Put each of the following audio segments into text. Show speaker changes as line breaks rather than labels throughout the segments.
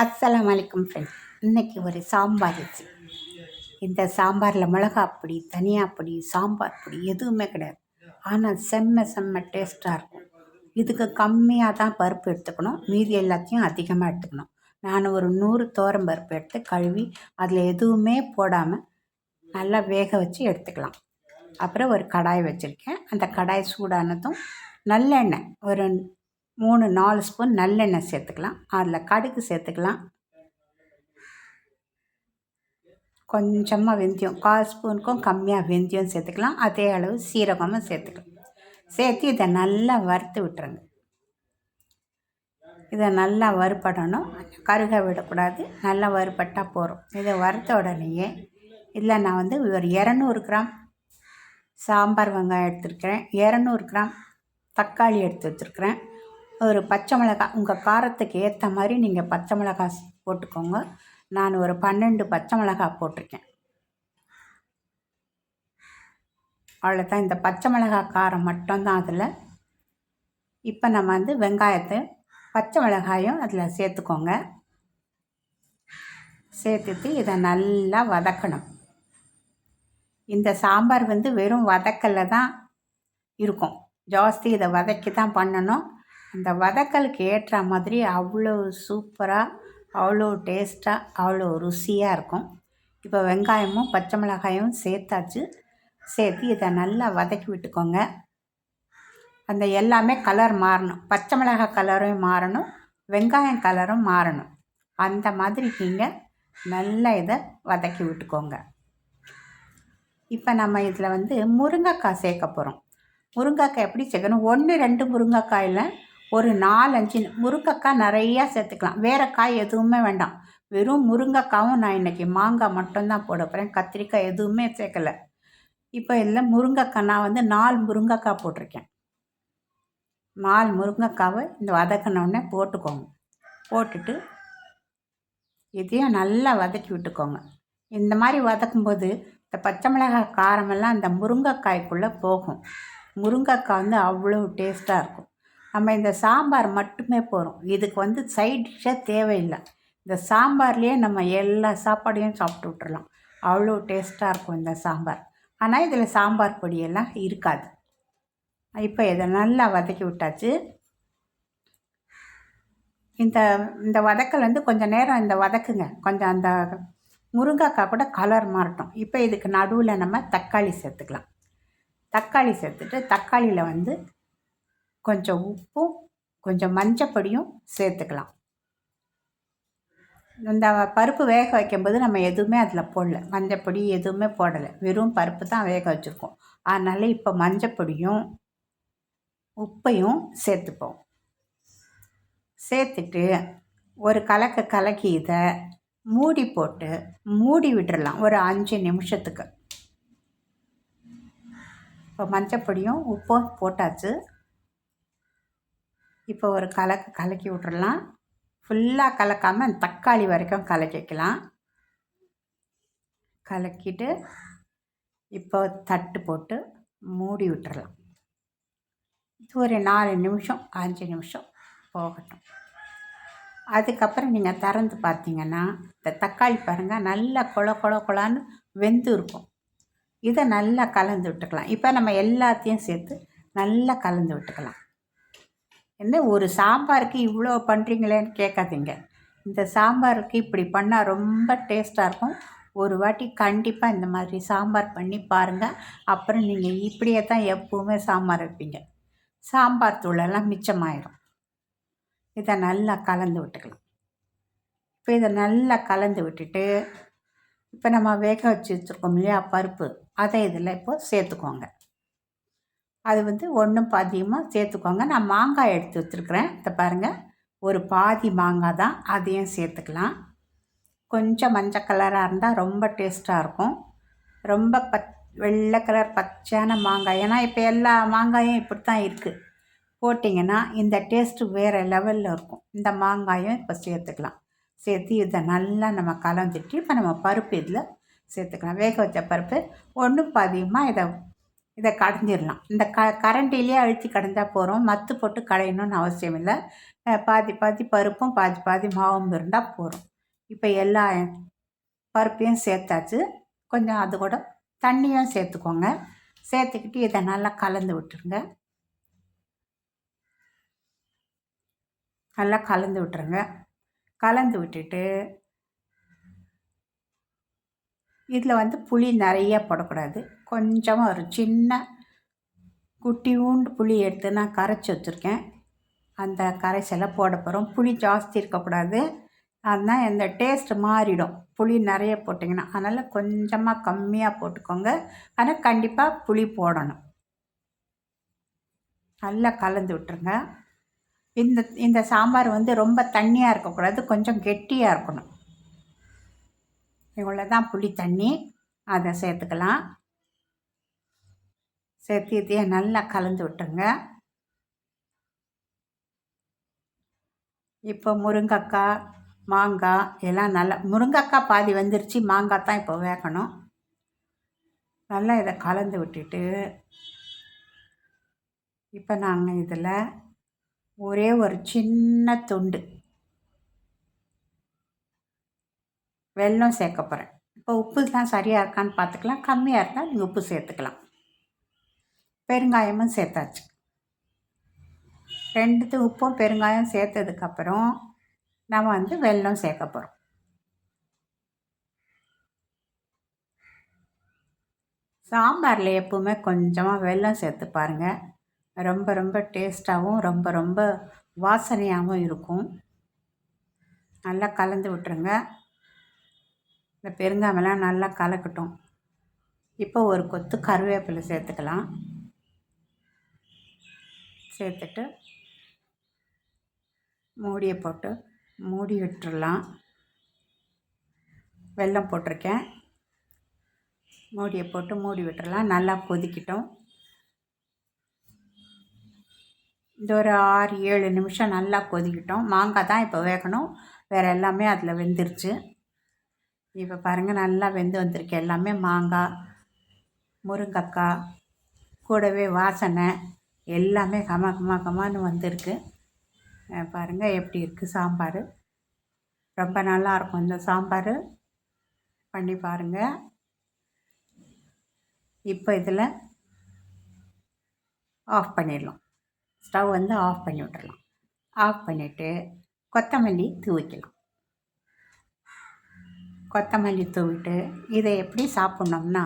அஸ்ஸலாம் வலைக்கம் ஃப்ரெண்ட்ஸ் இன்றைக்கி ஒரு சாம்பார் வச்சு இந்த சாம்பாரில் மிளகா பொடி தனியா பொடி சாம்பார் பொடி எதுவுமே கிடையாது. ஆனால் செம்ம செம்ம டேஸ்ட்டாக இருக்கும். இதுக்கு கம்மியாக தான் பருப்பு எடுத்துக்கணும். மீதி எல்லாத்தையும் அதிகமாக எடுத்துக்கணும். நான் ஒரு நூறு தோரம் பருப்பு எடுத்து கழுவி அதில் எதுவுமே போடாமல் நல்லா வேக வச்சு எடுத்துக்கலாம். அப்புறம் ஒரு கடாய் வச்சுருக்கேன். அந்த கடாய் சூடானதும் நல்லெண்ணெய் ஒரு மூணு நாலு ஸ்பூன் நல்லெண்ணெய் சேர்த்துக்கலாம். அதில் கடுகு சேர்த்துக்கலாம். கொஞ்சமாக வெந்தயம் கால் ஸ்பூனுக்கும் கம்மியாக வெந்தயம் சேர்த்துக்கலாம். அதே அளவு சீரகமும் சேர்த்துக்கலாம். சேர்த்து இதை நல்லா வறுத்து விட்டுருங்க. இதை நல்லா வறுபடணும். கருக விடக்கூடாது. நல்லா வறுபட்டால் போகிறோம் இதை வறுத்த உடனேயே இதில் நான் வந்து ஒரு இரநூறு கிராம் சாம்பார் வெங்காயம் எடுத்துருக்கிறேன். இரநூறு கிராம் தக்காளி எடுத்து வச்சுருக்கிறேன். ஒரு பச்சை மிளகாய் உங்கள் காரத்துக்கு ஏற்ற மாதிரி நீங்கள் பச்சை மிளகாய் போட்டுக்கோங்க. நான் ஒரு பன்னெண்டு பச்சை மிளகாய் போட்டிருக்கேன். அவ்வளோதான் இந்த பச்சை மிளகாய் காரம் மட்டும்தான் அதில். இப்போ நம்ம வந்து வெங்காயத்தை பச்சை மிளகாயும் அதில் சேர்த்துக்கோங்க. சேர்த்துட்டு இதை நல்லா வதக்கணும். இந்த சாம்பார் வந்து வெறும் வதக்கலில் தான் இருக்கும். ஜாஸ்தி இதை வதக்கி தான் பண்ணணும். அந்த வதக்கலுக்கு ஏற்ற மாதிரி அவ்வளோ சூப்பராக அவ்வளோ டேஸ்ட்டாக அவ்வளோ ருசியாக இருக்கும். இப்போ வெங்காயமும் பச்சை மிளகாயும் சேர்த்தாச்சு. சேர்த்து இதை நல்லா வதக்கி விட்டுக்கோங்க. அந்த எல்லாமே கலர் மாறணும். பச்சை மிளகாய் கலரும் மாறணும். வெங்காயம் கலரும் மாறணும். அந்த மாதிரி நீங்கள் நல்லா இதை வதக்கி விட்டுக்கோங்க. இப்போ நம்ம இதில் வந்து முருங்கைக்காய் சேர்க்க போகிறோம். முருங்கைக்காய் எப்படி சேர்க்கணும்? ஒன்று ரெண்டு முருங்கைக்காயில் ஒரு நாலஞ்சு முருங்கைக்காய் நிறையா சேர்த்துக்கலாம். வேறு காய் எதுவுமே வேண்டாம். வெறும் முருங்கைக்காவும் நான் இன்றைக்கி மாங்காய் மட்டும்தான் போட போகிறேன் கத்திரிக்காய் எதுவுமே சேர்க்கலை. இப்போ இதில் முருங்கைக்காய் நான் வந்து நாலு முருங்கைக்காய் போட்டிருக்கேன். நாலு முருங்கைக்காவை இந்த வதக்கினோடனே போட்டுக்கோங்க. போட்டுட்டு இதையும் நல்லா வதக்கி விட்டுக்கோங்க. இந்த மாதிரி வதக்கும்போது இந்த பச்சை மிளகாய் காரமெல்லாம் அந்த முருங்கைக்காய்க்குள்ளே போகும். முருங்கைக்காய் வந்து அவ்வளோ டேஸ்ட்டாக இருக்கும். நம்ம இந்த சாம்பார் மட்டுமே போகிறோம் இதுக்கு வந்து சைட் டிஷ்ஷே தேவையில்லை. இந்த சாம்பார்லேயே நம்ம எல்லா சாப்பாடையும் சாப்பிட்டு விட்றலாம் அவ்வளோ டேஸ்ட்டாக இருக்கும் இந்த சாம்பார். ஆனால் இதில் சாம்பார் பொடியெல்லாம் இருக்காது. இப்போ இதை நல்லா வதக்கி விட்டாச்சு. இந்த இந்த வதக்கல் வந்து கொஞ்சம் நேரம் இந்த வதக்குங்க. கொஞ்சம் அந்த முருங்கைக்காய் கூட கலர் மாறட்டும். இப்போ இதுக்கு நடுவில் நம்ம தக்காளி சேர்த்துக்கலாம். தக்காளி சேர்த்துட்டு தக்காளியில் வந்து கொஞ்சம் உப்பும் கொஞ்சம் மஞ்சப்பொடியும் சேர்த்துக்கலாம். இந்த பருப்பு வேக வைக்கும்போது நம்ம எதுவுமே அதில் போடல. மஞ்சப்பொடி எதுவுமே போடலை. வெறும் பருப்பு தான் வேக வச்சுருக்கோம். அதனால் இப்போ மஞ்சப்பொடியும் உப்பையும் சேர்த்துப்போம். சேர்த்துட்டு ஒரு கலக்க கலக்கி இதை மூடி போட்டு மூடி விட்டுடலாம் ஒரு அஞ்சு நிமிஷத்துக்கு. இப்போ மஞ்சப்பொடியும் உப்பும் போட்டாச்சு. இப்போ ஒரு கலக்கு கலக்கி விட்றலாம் ஃபுல்லாக கலக்காமல் தக்காளி வரைக்கும் கலக்கிக்கலாம் கலக்கிட்டு இப்போ தட்டு போட்டு மூடி விட்டுறலாம். இது ஒரு நாலு நிமிஷம் அஞ்சு நிமிஷம் போகட்டும். அதுக்கப்புறம் நீங்கள் திறந்து பார்த்தீங்கன்னா இந்த தக்காளி பாருங்கள் நல்லா கொல கொல கொழான்னு வெந்து இருக்கும். இதை நல்லா கலந்து விட்டுக்கலாம். இப்போ நம்ம எல்லாத்தையும் சேர்த்து நல்லா கலந்து விட்டுக்கலாம். என்ன ஒரு சாம்பாருக்கு இவ்வளோ பண்ணுறீங்களேன்னு கேட்காதீங்க. இந்த சாம்பாருக்கு இப்படி பண்ணால் ரொம்ப டேஸ்ட்டாக இருக்கும். ஒரு வாட்டி கண்டிப்பாக இந்த மாதிரி சாம்பார் பண்ணி பாருங்கள் அப்புறம் நீங்கள் இப்படியே தான் எப்போவுமே சாம்பார் வைப்பீங்க. சாம்பார் தூளெல்லாம் மிச்சமாயிடும் இதை நல்லா கலந்து விட்டுக்கலாம். இப்போ இதை நல்லா கலந்து விட்டுட்டு இப்போ நம்ம வேக வச்சு வச்சுருக்கோம் இல்லையா பருப்பு. அதை இதில் இப்போது சேர்த்துக்கோங்க. அது வந்து ஒன்றும் பாதியமாக சேர்த்துக்கோங்க. நான் மாங்காய் எடுத்து வச்சுருக்குறேன். இதை பாருங்கள் ஒரு பாதி மாங்காய் தான். அதையும் சேர்த்துக்கலாம். கொஞ்சம் மஞ்சள் கலராக இருந்தால் ரொம்ப டேஸ்ட்டாக இருக்கும். ரொம்ப பச் வெள்ளை கலர் பச்சையான மாங்காய். ஏன்னா இப்போ எல்லா மாங்காயும் இப்படி தான் இருக்குது போட்டிங்கன்னா இந்த டேஸ்ட்டு வேறு லெவலில் இருக்கும். இந்த மாங்காயும் இப்போ சேர்த்துக்கலாம். சேர்த்து இதை நல்லா நம்ம கலந்துட்டு இப்போ நம்ம பருப்பு இதில் சேர்த்துக்கலாம். வேக வச்ச பருப்பு ஒன்றும் பாதியமாக இதை இதை கடைஞ்சிடலாம் இந்த க கரண்டிலேயே அழுத்தி கடைஞ்சால் போகிறோம் மத்து போட்டு கடையணும்னு அவசியம் இல்லை. பாதி பாதி பருப்பும் பாதி பாதி மாவும் இருந்தால் போதும் இப்போ எல்லா பருப்பையும் சேர்த்தாச்சு. கொஞ்சம் அது கூட தண்ணியும் சேர்த்துக்கோங்க. சேர்த்துக்கிட்டு இதை நல்லா கலந்து விட்டுருங்க. நல்லா கலந்து விட்டுருங்க. கலந்து விட்டுட்டு இதில் வந்து புளி நிறைய போடக்கூடாது. கொஞ்சமாக ஒரு சின்ன குட்டியூண்டு புளி எடுத்து நான் கரைச்சி வச்சுருக்கேன். அந்த கரைசலை போட போகிறோம் புளி ஜாஸ்தி இருக்கக்கூடாது. அதுதான் இந்த டேஸ்ட் மாறிடும். புளி நிறைய போட்டிங்கன்னா. அதனால் கொஞ்சமாக கம்மியாக போட்டுக்கோங்க. ஆனால் கண்டிப்பாக புளி போடணும். நல்லா கலந்து விட்டுருங்க. இந்த இந்த சாம்பார் வந்து ரொம்ப தண்ணியாக இருக்கக்கூடாது. கொஞ்சம் கெட்டியாக இருக்கணும். இவ்வளோ தான் புளி தண்ணி. அதை சேர்த்துக்கலாம். சேர்த்து இதையே நல்லா கலந்து விட்டுருங்க. இப்போ முருங்கக்காய் மாங்காய் எல்லாம் நல்லா முருங்கக்காய் பாதி வந்துருச்சு மாங்காய் தான் இப்போ வேகணும். நல்லா இதை கலந்து விட்டுட்டு இப்போ நாங்கள் இதில் ஒரே ஒரு சின்ன துண்டு வெல்லம் சேர்க்க போகிறேன் இப்போ உப்பு தான் சரியாக இருக்கான்னு பார்த்துக்கலாம். கம்மியாக இருந்தால் நீங்கள் உப்பு சேர்த்துக்கலாம். பெருங்காயமும் சேர்த்தாச்சு. ரெண்டுத்து உப்பும் பெருங்காயம் சேர்த்ததுக்கப்புறம் நம்ம வந்து வெல்லம் சேர்க்க போகிறோம் சாம்பாரில் எப்பவுமே கொஞ்சமாக வெல்லம் சேர்த்து பாருங்கள் ரொம்ப ரொம்ப டேஸ்ட்டாகவும் ரொம்ப ரொம்ப வாசனையாகவும் இருக்கும். நல்லா கலந்து விட்டுருங்க. இந்த பெருங்காமெல்லாம் நல்லா கலக்கட்டும். இப்போ ஒரு கொத்து கருவேப்பிலை சேர்த்துக்கலாம். சேர்த்துட்டு மூடியை போட்டு மூடி விட்டுறலாம். வெல்லம் போட்டிருக்கேன். மூடியை போட்டு மூடி விட்டுறலாம். நல்லா கொதிக்கிட்டோம். இந்த ஒரு ஆறு ஏழு நிமிஷம் நல்லா கொதிக்கிட்டோம். மாங்காய் தான் இப்போ வேகணும். வேறு எல்லாமே அதில் வெந்துருச்சு. இப்போ பாருங்கள் நல்லா வெந்து வந்திருக்கு. எல்லாமே மாங்காய் முருங்கக்காய் கூடவே வாசனை எல்லாமே கம கமா கமான்னு வந்திருக்கு. பாருங்கள் எப்படி இருக்குது சாம்பார். ரொம்ப நல்லாயிருக்கும் இந்த சாம்பார். பண்ணி பாருங்கள் இப்போ இதில் ஆஃப் பண்ணிடலாம். ஸ்டவ் வந்து ஆஃப் பண்ணி விட்டுறலாம். ஆஃப் பண்ணிவிட்டு கொத்தமல்லி தூவிக்கலாம். கொத்தமல்லி தூவிட்டு இதை எப்படி சாப்பிட்ணோம்னா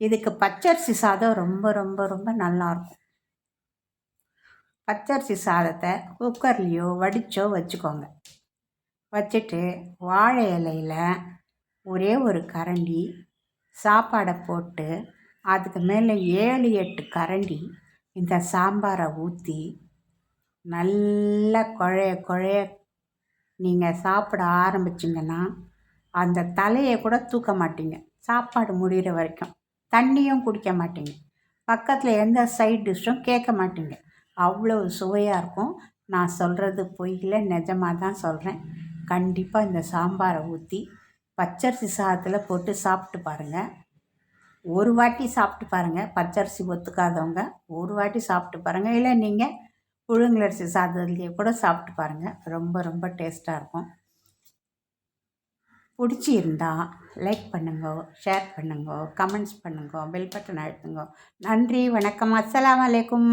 இதுக்கு பச்சரிசி சாதம் ரொம்ப ரொம்ப ரொம்ப நல்லாயிருக்கும். பச்சரிசி சாதத்தை குக்கர்லேயோ வடித்தோ வச்சுக்கோங்க. வச்சுட்டு வாழை இலையில் ஒரே ஒரு கரண்டி சாப்பாடை போட்டு அதுக்கு மேலே ஏழு எட்டு கரண்டி இந்த சாம்பாரை ஊற்றி நல்லா குழைய குழைய நீங்கள் சாப்பிட ஆரம்பிச்சிங்கன்னா அந்த தலையை கூட தூக்க மாட்டீங்க. சாப்பாடு முடிகிற வரைக்கும். தண்ணியும் குடிக்க மாட்டீங்க. பக்கத்தில் எந்த சைட் டிஷ்ஷும் கேட்க மாட்டீங்க. அவ்வளோ சுவையாக இருக்கும். நான் சொல்கிறது பொய்யில் நிஜமாக தான் சொல்கிறேன் கண்டிப்பாக இந்த சாம்பாரை ஊற்றி பச்சரிசி சாதத்தில் போட்டு சாப்பிட்டு பாருங்கள் ஒரு வாட்டி சாப்பிட்டு பாருங்கள் பச்சரிசி ஒத்துக்காதவங்க ஒரு வாட்டி சாப்பிட்டு பாருங்கள் இல்லை நீங்கள் புழுங்கலரிசி சாதத்துலேயே கூட சாப்பிட்டு பாருங்கள் ரொம்ப ரொம்ப டேஸ்ட்டாக இருக்கும். பிடிச்சி இருந்தால் லைக் பண்ணுங்க ஷேர் பண்ணுங்க கமெண்ட்ஸ் பண்ணுங்க பெல் பட்டன் அழுத்துங்க. நன்றி வணக்கம். அஸ்லாம் வலைக்கும்